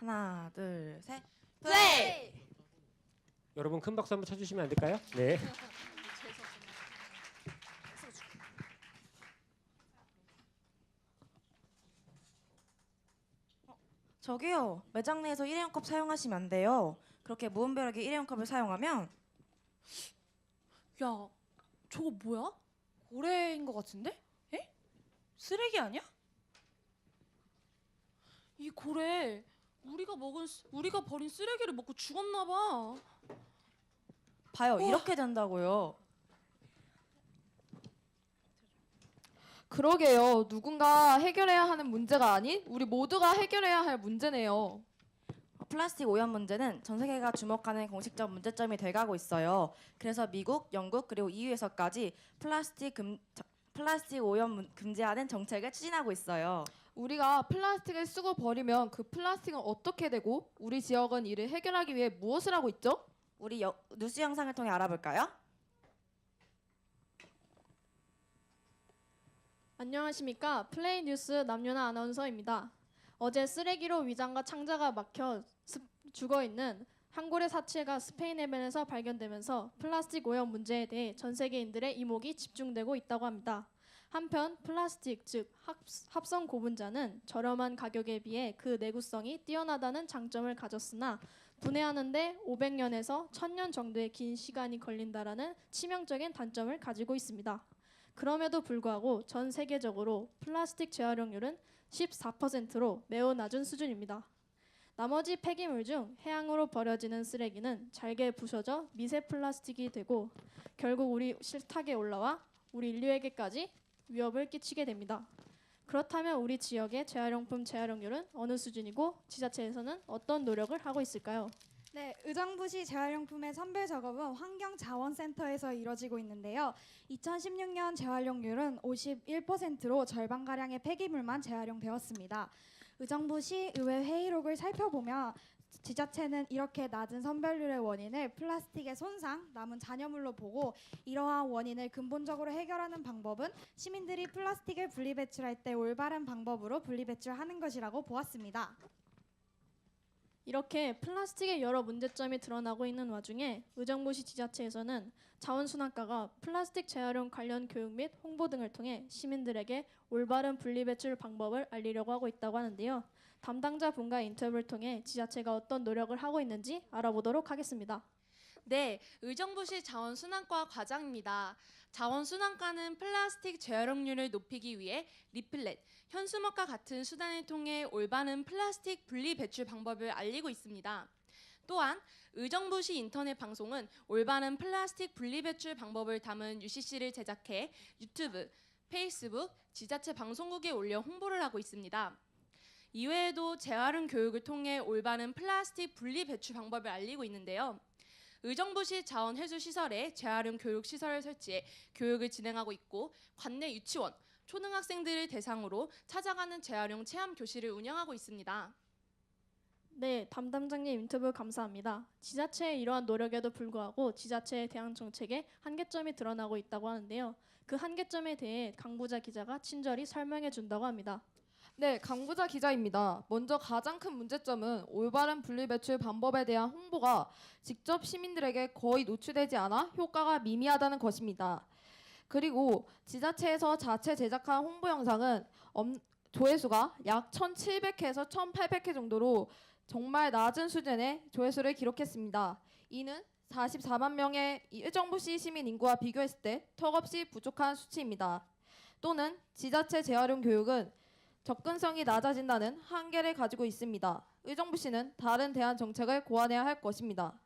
하나, 둘, 셋. 플레이! 여러분 큰 박수 한번 쳐주시면 안 될까요? 네. 저기요. 매장 내에서 일회용 컵 사용하시면 안 돼요. 그렇게 무분별하게 일회용 컵을 사용하면 야, 저거 뭐야? 고래인 것 같은데? 에? 쓰레기 아니야? 이 고래 우리가 먹은 쓰- 우리가 버린 쓰레기를 먹고 죽었나 봐. 봐요. 이렇게 된다고요. 그러게요. 누군가 해결해야 하는 문제가 아닌 우리 모두가 해결해야 할 문제네요. 플라스틱 오염 문제는 전 세계가 주목하는 공식적 문제점이 돼가고 있어요. 그래서 미국, 영국 그리고 EU에서까지 플라스틱 금 저- 플라스틱 오염 문- 금지하는 정책을 추진하고 있어요. 우리가 플라스틱을 쓰고 버리면 그 플라스틱은 어떻게 되고 우리 지역은 이를 해결하기 위해 무엇을 하고 있죠? 우리 여, 뉴스 영상을 통해 알아볼까요? 안녕하십니까 플레이 뉴스 남윤아 아나운서입니다. 어제 쓰레기로 위장과 창자가 막혀 스- 죽어 있는 한골의 사체가 스페인 해변에서 발견되면서 플라스틱 오염 문제에 대해 전 세계인들의 이목이 집중되고 있다고 합니다. 한편 플라스틱 즉 합, 합성 고분자는 저렴한 가격에 비해 그 내구성이 뛰어나다는 장점을 가졌으나 분해하는데 500년에서 1000년 정도의 긴 시간이 걸린다라는 치명적인 단점을 가지고 있습니다. 그럼에도 불구하고 전 세계적으로 플라스틱 재활용률은 14%로 매우 낮은 수준입니다. 나머지 폐기물 중 해양으로 버려지는 쓰레기는 잘게 부셔져 미세 플라스틱이 되고 결국 우리 실탁에 올라와 우리 인류에게까지 위협을 끼치게 됩니다. 그렇다면 우리 지역의 재활용품 재활용률은 어느 수준이고 지자체에서는 어떤 노력을 하고 있을까요? 네, 의정부시 재활용품의 선별 작업은 환경자원센터에서 이뤄지고 있는데요. 2016년 재활용률은 51%로 절반가량의 폐기물만 재활용되었습니다. 의정부시 의회 회의록을 살펴보면 지자체는 이렇게 낮은 선별률의 원인을 플라스틱의 손상, 남은 잔여물로 보고 이러한 원인을 근본적으로 해결하는 방법은 시민들이 플라스틱을 분리 배출할 때 올바른 방법으로 분리 배출하는 것이라고 보았습니다. 이렇게 플라스틱의 여러 문제점이 드러나고 있는 와중에 의정부시 지자체에서는 자원순환과가 플라스틱 재활용 관련 교육 및 홍보 등을 통해 시민들에게 올바른 분리배출 방법을 알리려고 하고 있다고 하는데요. 담당자 분과의 인터뷰를 통해 지자체가 어떤 노력을 하고 있는지 알아보도록 하겠습니다. 네, 의정부시 자원순환과 과장입니다. 자원순환과는 플라스틱 재활용률을 높이기 위해 리플렛, 현수막과 같은 수단을 통해 올바른 플라스틱 분리 배출 방법을 알리고 있습니다. 또한 의정부시 인터넷 방송은 올바른 플라스틱 분리 배출 방법을 담은 UCC를 제작해 유튜브, 페이스북, 지자체 방송국에 올려 홍보를 하고 있습니다. 이외에도 재활용 교육을 통해 올바른 플라스틱 분리 배출 방법을 알리고 있는데요. 의정부시 자원 회수 시설에 재활용 교육 시설을 설치해 교육을 진행하고 있고 관내 유치원, 초등학생들을 대상으로 찾아가는 재활용 체험 교실을 운영하고 있습니다. 네, 담당자님 인터뷰 감사합니다. 지자체의 이러한 노력에도 불구하고 지자체에 대한 정책에 한계점이 드러나고 있다고 하는데요. 그 한계점에 대해 강부자 기자가 친절히 설명해 준다고 합니다. 네, 강부자 기자입니다. 먼저 가장 큰 문제점은 올바른 분리배출 방법에 대한 홍보가 직접 시민들에게 거의 노출되지 않아 효과가 미미하다는 것입니다. 그리고 지자체에서 자체 제작한 홍보 영상은 엄- 조회수가 약 1,700회에서 1,800회 정도로 정말 낮은 수준의 조회수를 기록했습니다. 이는 44만 명의 의정부시 시민 인구와 비교했을 때 턱없이 부족한 수치입니다. 또는 지자체 재활용 교육은 접근성이 낮아진다는 한계를 가지고 있습니다. 의정부시는 다른 대안 정책을 고안해야 할 것입니다.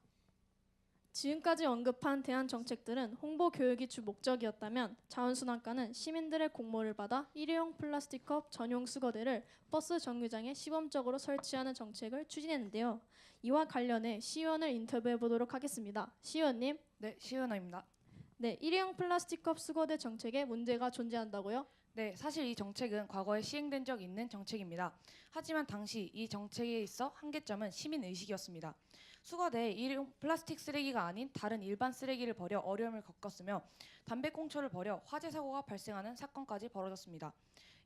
지금까지 언급한 대안 정책들은 홍보 교육이 주 목적이었다면 자원순환과는 시민들의 공모를 받아 일회용 플라스틱 컵 전용 수거대를 버스 정류장에 시범적으로 설치하는 정책을 추진했는데요. 이와 관련해 시의원을 인터뷰해 보도록 하겠습니다. 시의원님, 네, 시은아입니다. 네, 일회용 플라스틱 컵 수거대 정책에 문제가 존재한다고요? 네, 사실 이 정책은 과거에 시행된 적 있는 정책입니다. 하지만 당시 이 정책에 있어 한계점은 시민 의식이었습니다. 수거대에 일회용 플라스틱 쓰레기가 아닌 다른 일반 쓰레기를 버려 어려움을 겪었으며 담배꽁초를 버려 화재 사고가 발생하는 사건까지 벌어졌습니다.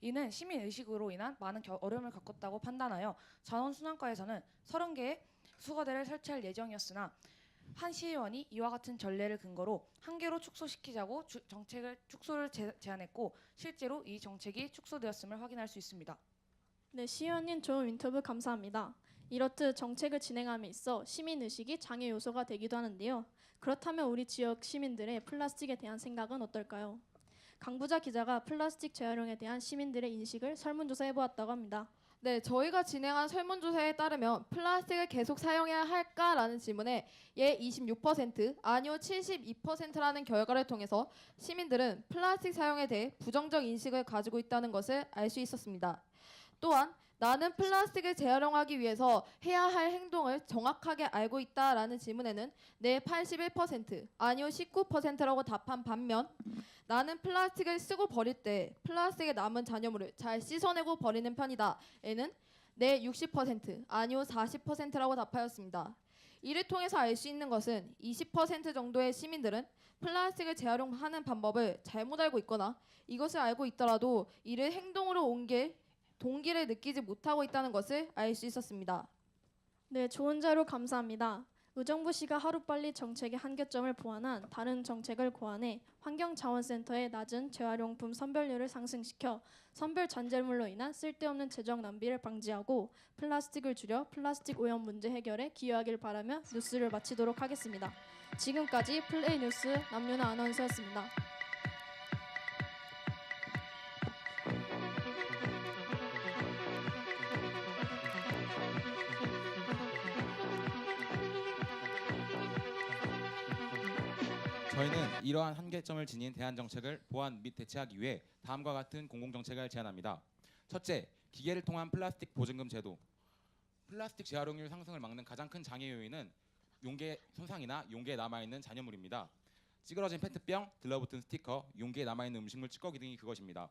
이는 시민 의식으로 인한 많은 겨- 어려움을 겪었다고 판단하여 자원순환과에서는 30개의 수거대를 설치할 예정이었으나 한 시의원이 이와 같은 전례를 근거로 한 개로 축소시키자고 주- 정책을 축소를 제, 제안했고 실제로 이 정책이 축소되었음을 확인할 수 있습니다. 네, 시의원님 좋은 인터뷰 감사합니다. 이렇듯 정책을 진행함에 있어 시민 의식이 장애 요소가 되기도 하는데요. 그렇다면 우리 지역 시민들의 플라스틱에 대한 생각은 어떨까요? 강부자 기자가 플라스틱 재활용에 대한 시민들의 인식을 설문조사해 보았다고 합니다. 네, 저희가 진행한 설문조사에 따르면 플라스틱을 계속 사용해야 할까라는 질문에 예 26%, 아니요 72%라는 결과를 통해서 시민들은 플라스틱 사용에 대해 부정적 인식을 가지고 있다는 것을 알 수 있었습니다. 또한 나는 플라스틱을 재활용하기 위해서 해야 할 행동을 정확하게 알고 있다라는 질문에는 네 81%, 아니요 19%라고 답한 반면 나는 플라스틱을 쓰고 버릴 때 플라스틱에 남은 잔여물을 잘 씻어내고 버리는 편이다. 에는 네 60%, 아니요 40%라고 답하였습니다. 이를 통해서 알 수 있는 것은 20% 정도의 시민들은 플라스틱을 재활용하는 방법을 잘못 알고 있거나 이것을 알고 있더라도 이를 행동으로 옮길 동기를 느끼지 못하고 있다는 것을 알 수 있었습니다. 네, 좋은 자료 감사합니다. 의정부 시가 하루빨리 정책의 한계점을 보완한 다른 정책을 고안해 환경자원센터의 낮은 재활용품 선별률을 상승시켜 선별 잔재물로 인한 쓸데없는 재정 낭비를 방지하고 플라스틱을 줄여 플라스틱 오염 문제 해결에 기여하길 바라며 뉴스를 마치도록 하겠습니다. 지금까지 플레이 뉴스 남윤아 아나운서였습니다. 저희는 이러한 한계점을 지닌 대안 정책을 보완 및 대체하기 위해 다음과 같은 공공 정책을 제안합니다. 첫째, 기계를 통한 플라스틱 보증금 제도. 플라스틱 재활용률 상승을 막는 가장 큰 장애 요인은 용기의 손상이나 용기에 남아 있는 잔여물입니다. 찌그러진 페트병, 들러붙은 스티커, 용기에 남아 있는 음식물 찌꺼기 등이 그것입니다.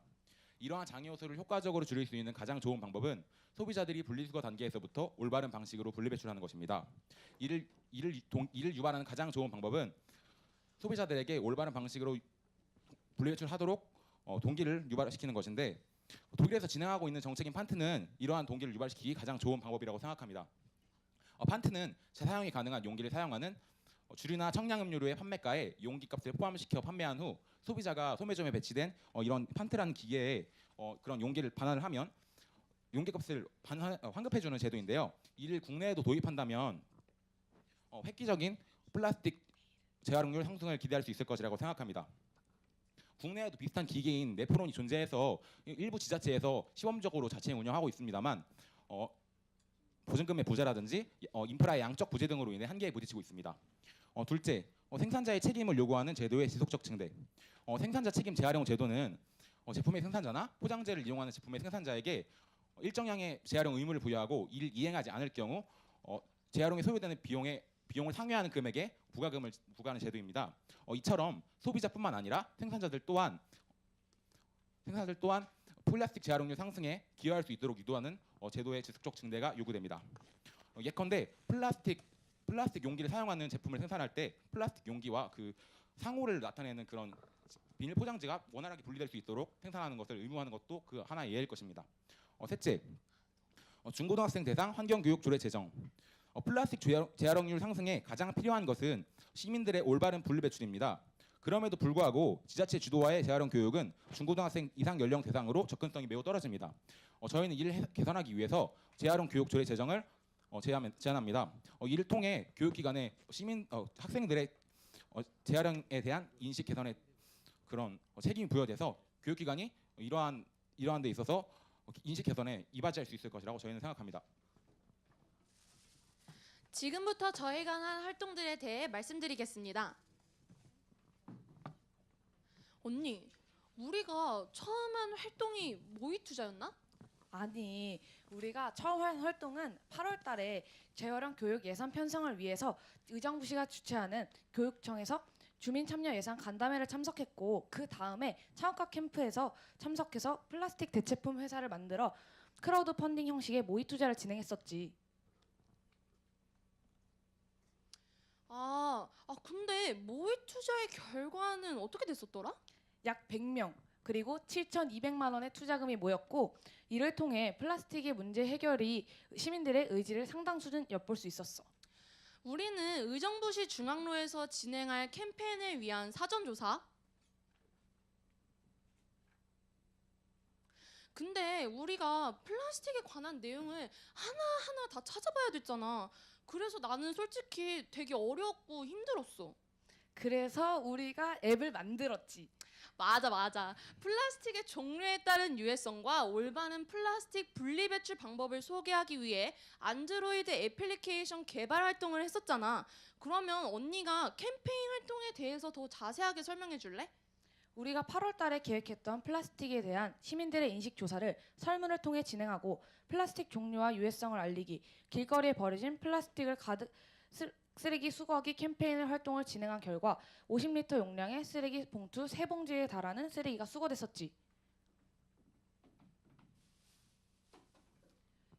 이러한 장애 요소를 효과적으로 줄일 수 있는 가장 좋은 방법은 소비자들이 분리수거 단계에서부터 올바른 방식으로 분리배출하는 것입니다. 이를 이를 동, 이를 유발하는 가장 좋은 방법은 소비자들에게 올바른 방식으로 분리 배출하도록 어, 동기를 유발시키는 것인데 독일에서 진행하고 있는 정책인 판트는 이러한 동기를 유발시키기 가장 좋은 방법이라고 생각합니다. 어, 판트는 재사용이 가능한 용기를 사용하는 어, 주류나 청량음료류의 판매가에 용기값을 포함시켜 판매한 후 소비자가 소매점에 배치된 어, 이런 판트라는 기계에 어, 그런 용기를 반환을 하면 용기값을 반환, 어, 환급해주는 제도인데요. 이를 국내에도 도입한다면 어, 획기적인 플라스틱 재활용률 상승을 기대할 수 있을 것이라고 생각합니다. 국내에도 비슷한 기계인 네프론이 존재해서 일부 지자체에서 시범적으로 자체 운영하고 있습니다만 어, 보증금의 부재라든지 어, 인프라의 양적 부재 등으로 인해 한계에 부딪히고 있습니다. 어, 둘째, 어, 생산자의 책임을 요구하는 제도의 지속적 증대. 어, 생산자 책임 재활용 제도는 어, 제품의 생산자나 포장재를 이용하는 제품의 생산자에게 어, 일정량의 재활용 의무를 부여하고 이를 이행하지 않을 경우 어, 재활용에 소요되는 비용의 비용을 상회하는 금액에 부가금을 부과하는 제도입니다. 어, 이처럼 소비자뿐만 아니라 생산자들 또한 생산자들 또한 플라스틱 재활용률 상승에 기여할 수 있도록 유도하는 어, 제도의 지속적 증대가 요구됩니다. 어, 예컨대 플라스틱 플라스틱 용기를 사용하는 제품을 생산할 때 플라스틱 용기와 그 상호를 나타내는 그런 비닐 포장지가 원활하게 분리될 수 있도록 생산하는 것을 의무화하는 것도 그 하나의 예일 것입니다. 어, 셋째, 어, 중고등학생 대상 환경교육 조례 제정. 어, 플라스틱 재활- 재활용률 상승에 가장 필요한 것은 시민들의 올바른 분리배출입니다. 그럼에도 불구하고 지자체 주도와의 재활용 교육은 중고등학생 이상 연령 대상으로 접근성이 매우 떨어집니다. 어, 저희는 이를 해- 개선하기 위해서 재활용 교육 조례 제정을 어, 제안, 제안합니다. 어, 이를 통해 교육기관에 시민 어, 학생들의 어, 재활용에 대한 인식 개선에 그런 어, 책임이 부여돼서 교육기관이 이러한 이러한 데 있어서 어, 인식 개선에 이바지할 수 있을 것이라고 저희는 생각합니다. 지금부터 저희가 한 활동들에 대해 말씀드리겠습니다. 언니, 우리가 처음 한 활동이 모의 투자였나? 아니 우리가 처음 한 활동은 8월 달에 재활용 교육 예산 편성을 위해서 의정부시가 주최하는 교육청에서 주민 참여 예산 간담회를 참석했고 그 다음에 창업가 캠프에서 참석해서 플라스틱 대체품 회사를 만들어 크라우드 펀딩 형식의 모의 투자를 진행했었지. 아, 아 근데 모의 투자의 결과는 어떻게 됐었더라? 약 100명 그리고 7,200만 원의 투자금이 모였고 이를 통해 플라스틱의 문제 해결이 시민들의 의지를 상당 수준 엿볼 수 있었어. 우리는 의정부시 중앙로에서 진행할 캠페인을 위한 사전 조사. 근데 우리가 플라스틱에 관한 내용을 하나하나 다 찾아봐야 됐잖아. 그래서 나는 솔직히 되게 어려웠고 힘들었어. 그래서 우리가 앱을 만들었지. 맞아 맞아 플라스틱의 종류에 따른 유해성과 올바른 플라스틱 분리 배출 방법을 소개하기 위해 안드로이드 애플리케이션 개발 활동을 했었잖아 그러면 언니가 캠페인 활동에 대해서 더 자세하게 설명해 줄래? 우리가 8월 달에 계획했던 플라스틱에 대한 시민들의 인식 조사를 설문을 통해 진행하고 플라스틱 종류와 유해성을 알리기, 길거리에 버려진 플라스틱을 가득 쓰, 쓰레기 수거하기 캠페인을 활동을 진행한 결과 50리터 용량의 쓰레기 봉투 3봉지에 달하는 쓰레기가 수거됐었지.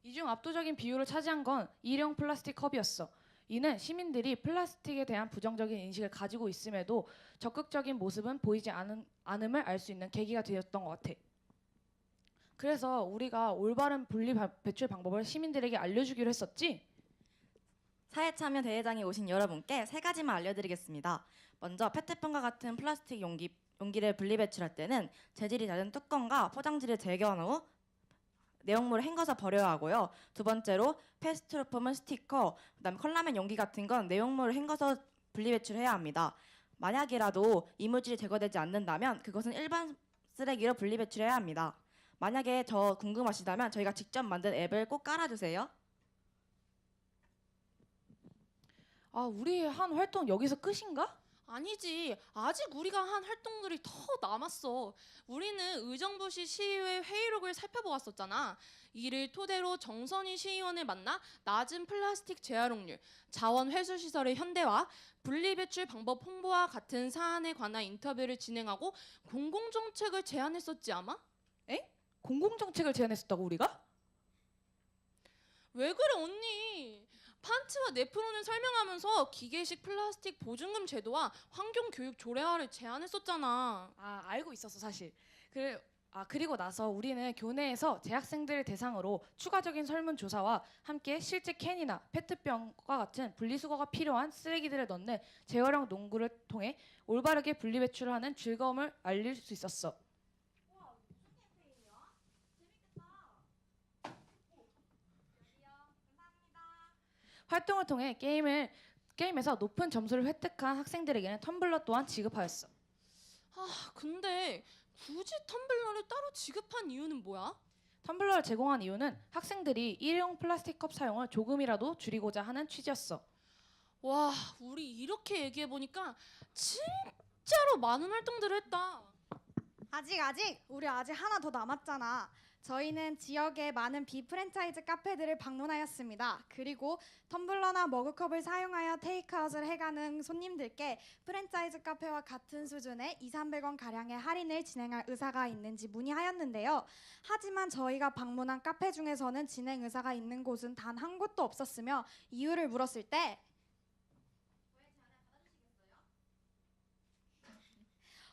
이 중 압도적인 비율을 차지한 건 일회용 플라스틱 컵이었어. 이는 시민들이 플라스틱에 대한 부정적인 인식을 가지고 있음에도 적극적인 모습은 보이지 않은, 않음을 알 수 있는 계기가 되었던 것 같아. 그래서 우리가 올바른 분리 바- 배출 방법을 시민들에게 알려주기로 했었지. 사회 참여 대회장에 오신 여러분께 세 가지만 알려드리겠습니다. 먼저 페트병과 같은 플라스틱 용기 용기를 분리 배출할 때는 재질이 낮은 뚜껑과 포장지를 제거한 후 내용물을 헹궈서 버려야 하고요. 두 번째로 페스트로폼은 스티커, 그다음에 컵라면 용기 같은 건 내용물을 헹궈서 분리 배출해야 합니다. 만약이라도 이물질이 제거되지 않는다면 그것은 일반 쓰레기로 분리 배출해야 합니다. 만약에 저 궁금하시다면 저희가 직접 만든 앱을 꼭 깔아주세요. 아, 우리 한 활동 여기서 끝인가? 아니지. 아직 우리가 한 활동들이 더 남았어. 우리는 의정부시 시의회 회의록을 살펴보았었잖아. 이를 토대로 정선희 시의원을 만나 낮은 플라스틱 재활용률 자원 회수 시설의 현대화 분리배출 방법 홍보와 같은 사안에 관한 인터뷰를 진행하고 공공정책을 제안했었지 아마? 공공정책을 제안했었다고 우리가? 왜 그래 언니 판트와 네프론을 설명하면서 기계식 플라스틱 보증금 제도와 환경 교육 조례화를 제안했었잖아 아, 알고 있었어, 사실. 그래 아, 그리고 나서 우리는 교내에서 재학생들을 대상으로 추가적인 설문 조사와 함께 실제 캔이나 페트병과 같은 분리수거가 필요한 쓰레기들을 넣는 재활용 농구를 통해 올바르게 분리배출하는 즐거움을 알릴 수 있었어. 활동을 통해 게임을 게임에서 높은 점수를 획득한 학생들에게는 텀블러 또한 지급하였어. 아 근데 굳이 텀블러를 따로 지급한 이유는 뭐야? 텀블러를 제공한 이유는 학생들이 일회용 플라스틱 컵 사용을 조금이라도 줄이고자 하는 취지였어. 와 우리 이렇게 얘기해 보니까 진짜로 많은 활동들을 했다. 아직 아직 우리 아직 하나 더 남았잖아. 저희는 지역의 많은 비프랜차이즈 카페들을 방문하였습니다. 그리고 텀블러나 머그컵을 사용하여 테이크아웃을 해가는 손님들께 프랜차이즈 카페와 같은 수준의 2, 300원 가량의 할인을 진행할 의사가 있는지 문의하였는데요. 하지만 저희가 방문한 카페 중에서는 진행 의사가 있는 곳은 단 한 곳도 없었으며 이유를 물었을 때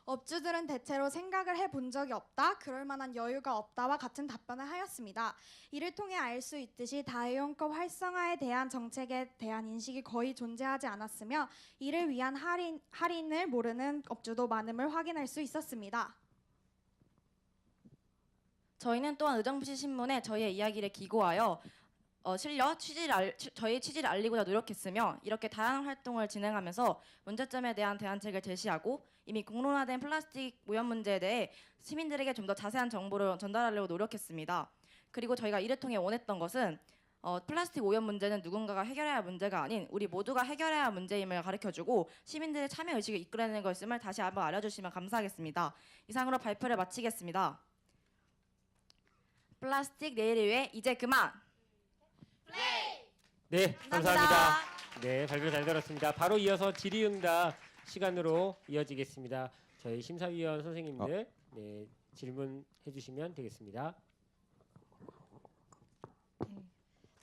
업주들은 대체로 생각을 해본 적이 없다, 그럴 만한 여유가 없다와 같은 답변을 하였습니다. 이를 통해 알 수 있듯이 다회용컵 활성화에 대한 정책에 대한 인식이 거의 존재하지 않았으며 이를 위한 할인, 할인을 모르는 업주도 많음을 확인할 수 있었습니다. 저희는 또한 의정부시 신문에 저희의 이야기를 기고하여 어, 실려 취지를 저희 취지를 알리고자 노력했으며 이렇게 다양한 활동을 진행하면서 문제점에 대한 대안책을 제시하고 이미 공론화된 플라스틱 오염 문제에 대해 시민들에게 좀 더 자세한 정보를 전달하려고 노력했습니다. 그리고 저희가 이를 통해 원했던 것은 어, 플라스틱 오염 문제는 누군가가 해결해야 할 문제가 아닌 우리 모두가 해결해야 할 문제임을 가르쳐주고 시민들의 참여 의식을 이끌어내는 것임을 다시 한번 알려주시면 감사하겠습니다. 이상으로 발표를 마치겠습니다. 플라스틱 내일 위해 이제 그만. 네, 감사합니다. 네, 발표 잘 들었습니다. 바로 이어서 질의응답 시간으로 이어지겠습니다. 저희 심사위원 선생님들 네, 질문해 주시면 되겠습니다.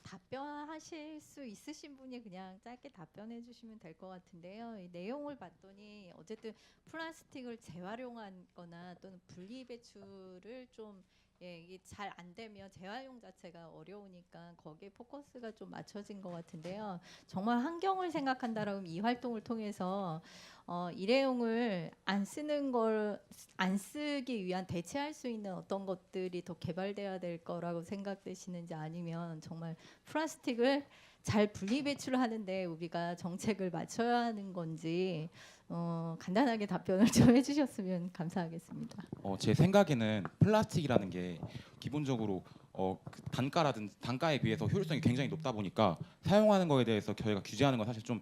답변하실 수 있으신 분이 그냥 짧게 답변해 주시면 될 것 같은데요. 이 내용을 봤더니 어쨌든 플라스틱을 재활용하거나 또는 분리 배출을 좀 예, 이게 잘 안 되면 재활용 자체가 어려우니까 거기에 포커스가 좀 맞춰진 것 같은데요. 정말 환경을 생각한다라면 이 활동을 통해서 어, 일회용을 안 쓰는 걸 안 쓰기 위한 대체할 수 있는 어떤 것들이 더 개발돼야 될 거라고 생각되시는지 아니면 정말 플라스틱을 잘 분리 배출하는데 우리가 정책을 맞춰야 하는 건지 어, 간단하게 답변을 좀 해주셨으면 감사하겠습니다. 어, 제 생각에는 플라스틱이라는 게 기본적으로 어, 그 단가라든지 단가에 비해서 효율성이 굉장히 높다 보니까 사용하는 거에 대해서 저희가 규제하는 건 사실 좀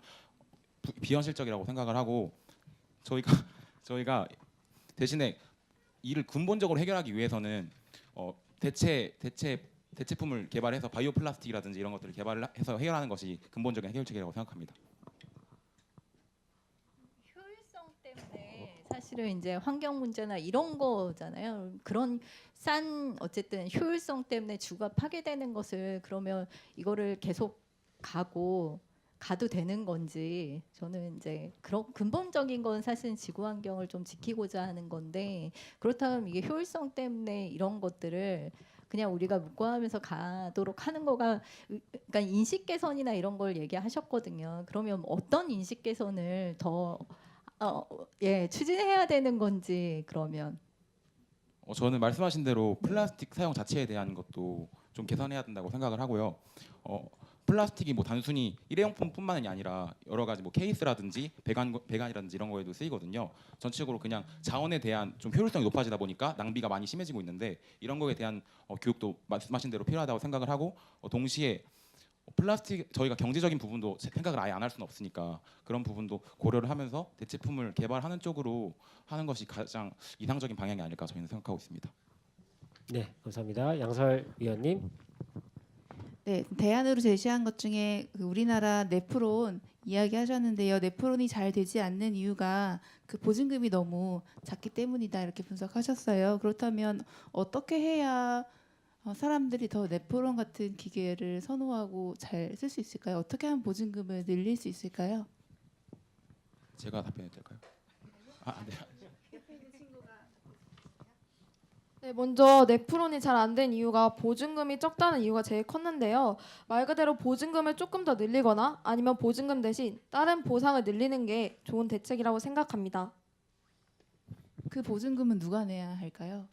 부- 비현실적이라고 생각을 하고 저희가 저희가 대신에 이를 근본적으로 해결하기 위해서는 어, 대체 대체 대체품을 개발해서 바이오 플라스틱이라든지 이런 것들을 개발해서 해결하는 것이 근본적인 해결책이라고 생각합니다. 효율성 때문에 사실은 이제 환경 문제나 이런 거잖아요. 그런 싼 어쨌든 효율성 때문에 주가 파괴되는 것을 그러면 이거를 계속 가고 가도 되는 건지 저는 이제 그런 근본적인 건 사실 지구 환경을 좀 지키고자 하는 건데 그렇다면 이게 효율성 때문에 이런 것들을 그냥 우리가 묵과하면서 가도록 하는 거가 그러니까 인식 개선이나 이런 걸 얘기하셨거든요. 그러면 어떤 인식 개선을 더 어, 예, 추진해야 되는 건지 그러면 어, 저는 말씀하신 대로 플라스틱 사용 자체에 대한 것도 좀 개선해야 된다고 생각을 하고요. 어, 플라스틱이 뭐 단순히 일회용품뿐만이 아니라 여러 가지 뭐 케이스라든지 배관 배관이라든지 이런 거에도 쓰이거든요. 전체적으로 그냥 자원에 대한 좀 효율성이 높아지다 보니까 낭비가 많이 심해지고 있는데 이런 거에 대한 어, 교육도 말씀하신 대로 필요하다고 생각을 하고 어, 동시에 플라스틱 저희가 경제적인 부분도 생각을 아예 안 할 수는 없으니까 그런 부분도 고려를 하면서 대체품을 개발하는 쪽으로 하는 것이 가장 이상적인 방향이 아닐까 저희는 생각하고 있습니다. 네, 감사합니다. 양설 위원님. 네, 대안으로 제시한 것 중에 그 우리나라 네프론 이야기하셨는데요. 네프론이 잘 되지 않는 이유가 그 보증금이 너무 작기 때문이다 이렇게 분석하셨어요. 그렇다면 어떻게 해야 어, 사람들이 더 네프론 같은 기계를 선호하고 잘 쓸 수 있을까요? 어떻게 하면 보증금을 늘릴 수 있을까요? 제가 답변해도 될까요? 아, 네. 네, 먼저 네프론이 잘 안 된 이유가 보증금이 적다는 이유가 제일 컸는데요. 말 그대로 보증금을 조금 더 늘리거나 아니면 보증금 대신 다른 보상을 늘리는 게 좋은 대책이라고 생각합니다. 그 보증금은 누가 내야 할까요?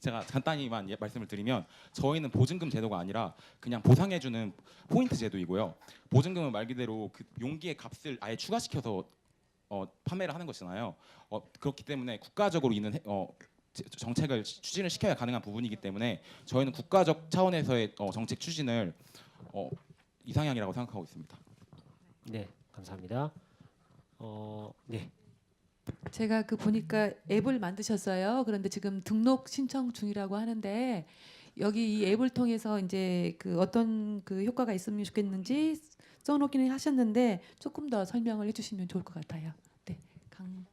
제가 간단히만 예- 말씀을 드리면 저희는 보증금 제도가 아니라 그냥 보상해주는 포인트 제도이고요. 보증금은 말 그대로 그 용기의 값을 아예 추가시켜서 어, 판매를 하는 것이잖아요. 어, 그렇기 때문에 국가적으로 있는 해- 어, 제- 정책을 시- 추진을 시켜야 가능한 부분이기 때문에 저희는 국가적 차원에서의 어, 정책 추진을 어, 이상향이라고 생각하고 있습니다. 네, 감사합니다. 어, 네. 제가 그 보니까 앱을 만드셨어요. 그런데 지금 등록 신청 중이라고 하는데 여기 이 앱을 통해서 이제 그 어떤 그 효과가 있으면 좋겠는지 써놓기는 하셨는데 조금 더 설명을 해주시면 좋을 것 같아요. 네, 강,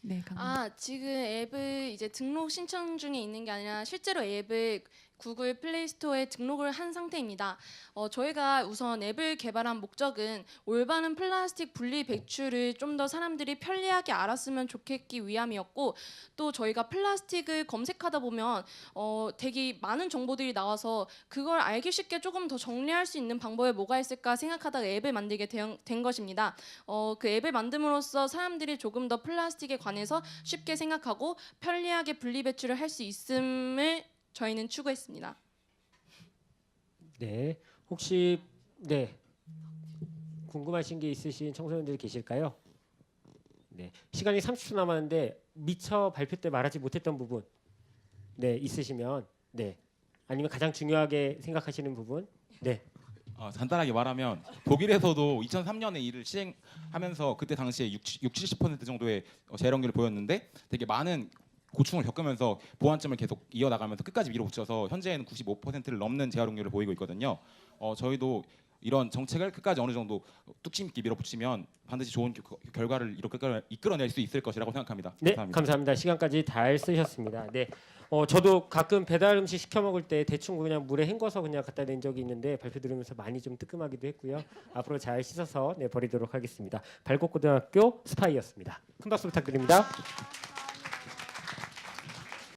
네, 강. 아 지금 앱을 이제 등록 신청 중에 있는 게 아니라 실제로 앱을 구글 플레이 스토어에 등록을 한 상태입니다. 어, 저희가 우선 앱을 개발한 목적은 올바른 플라스틱 분리 배출을 좀 더 사람들이 편리하게 알았으면 좋겠기 위함이었고 또 저희가 플라스틱을 검색하다 보면 어, 되게 많은 정보들이 나와서 그걸 알기 쉽게 조금 더 정리할 수 있는 방법이 뭐가 있을까 생각하다가 앱을 만들게 된, 된 것입니다. 어, 그 앱을 만듦으로써 사람들이 조금 더 플라스틱에 관해서 쉽게 생각하고 편리하게 분리 배출을 할 수 있음을 저희는 추구했습니다. 네. 혹시 네. 궁금하신 게 있으신 청소년들 계실까요? 네. 시간이 30초 남았는데 미처 발표 때 말하지 못했던 부분 네, 있으시면 네. 아니면 가장 중요하게 생각하시는 부분? 네. 어, 간단하게 말하면 독일에서도 2003년에 이를 시행하면서 그때 당시에 60, 60 70% 정도의 어, 재활용률을 보였는데 되게 많은 고충을 겪으면서 보완점을 계속 이어나가면서 끝까지 밀어붙여서 현재는 95%를 넘는 재활용률을 보이고 있거든요. 어, 저희도 이런 정책을 끝까지 어느 정도 뚝심 있게 밀어붙이면 반드시 좋은 겨- 결과를 이끌어, 이끌어낼 수 있을 것이라고 생각합니다. 네, 감사합니다. 감사합니다. 시간까지 잘 쓰셨습니다. 네. 어 저도 가끔 배달 음식 시켜 먹을 때 대충 그냥 물에 헹궈서 그냥 갖다 낸 적이 있는데 발표 들으면서 많이 좀 뜨끔하기도 했고요. 앞으로 잘 씻어서 네 버리도록 하겠습니다. 발곡고등학교 스파이였습니다. 큰 박수 부탁드립니다.